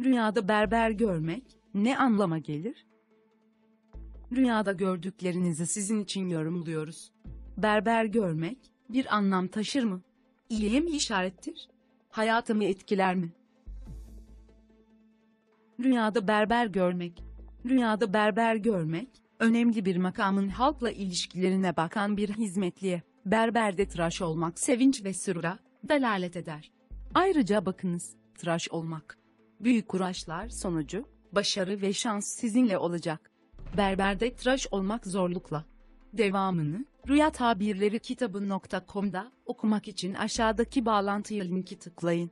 Rüyada berber görmek ne anlama gelir? Rüyada gördüklerinizi sizin için yorumluyoruz. Berber görmek bir anlam taşır mı? İyiye mi işarettir? Hayatımı etkiler mi? Rüyada berber görmek. Rüyada berber görmek, önemli bir makamın halkla ilişkilerine bakan bir hizmetliye, berberde tıraş olmak sevinç ve sürura, dalalet eder. Ayrıca bakınız, tıraş olmak. Büyük uğraşlar sonucu, başarı ve şans sizinle olacak. Berberde tıraş olmak zorlukla. Devamını, Rüya Tabirleri kitabı.com'da okumak için aşağıdaki bağlantıya linki tıklayın.